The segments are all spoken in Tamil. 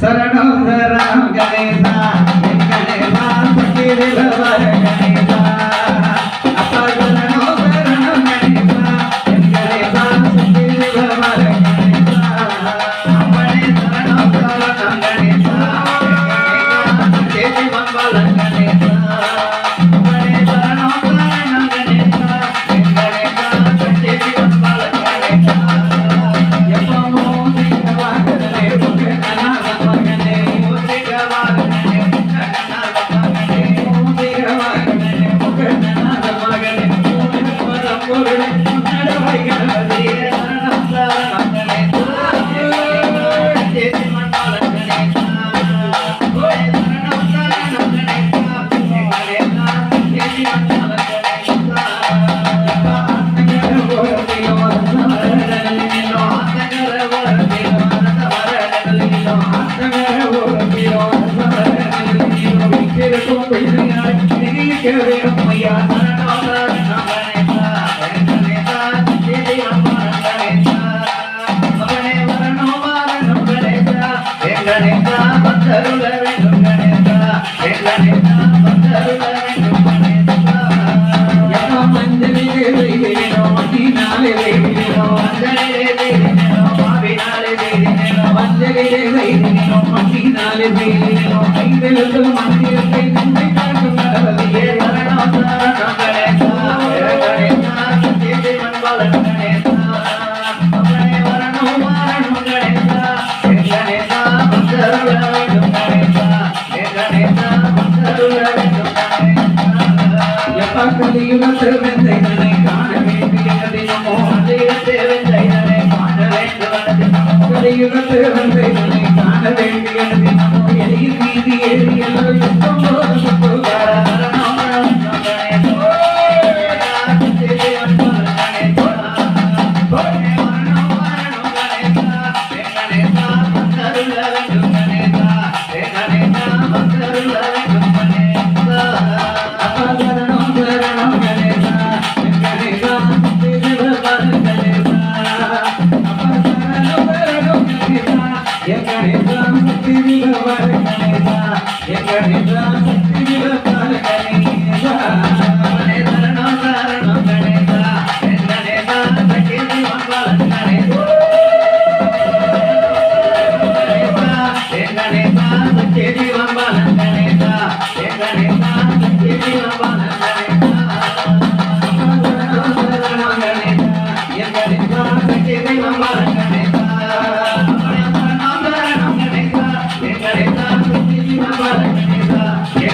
சரணம் சரணம் கணேசா என் கணேசா சக்திவேல் வர கணேசா அப்பா சரணம் சரணம் கணேசா என் கணேசா சக்திவேல் வர கணேசா அப்பனே சரணம் சரணம் கணேசா என் கணேசா தேவி மங்கள திரசும் பெருமினாய் திரிக்க வேணுமையா சரணாதா கணேசா பத்தருள வேண்டும் கணேசா கணேசா பத்தருள கலியுகத்து வெந்தைகளை காண வேண்டிய தினமோ அதிகத்தை வெந்தைகளை காண வேண்டும் கலியுகத்து வெந்தைகளை காண வேண்டிய தினமோ Hallelujah.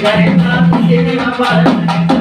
Thank you.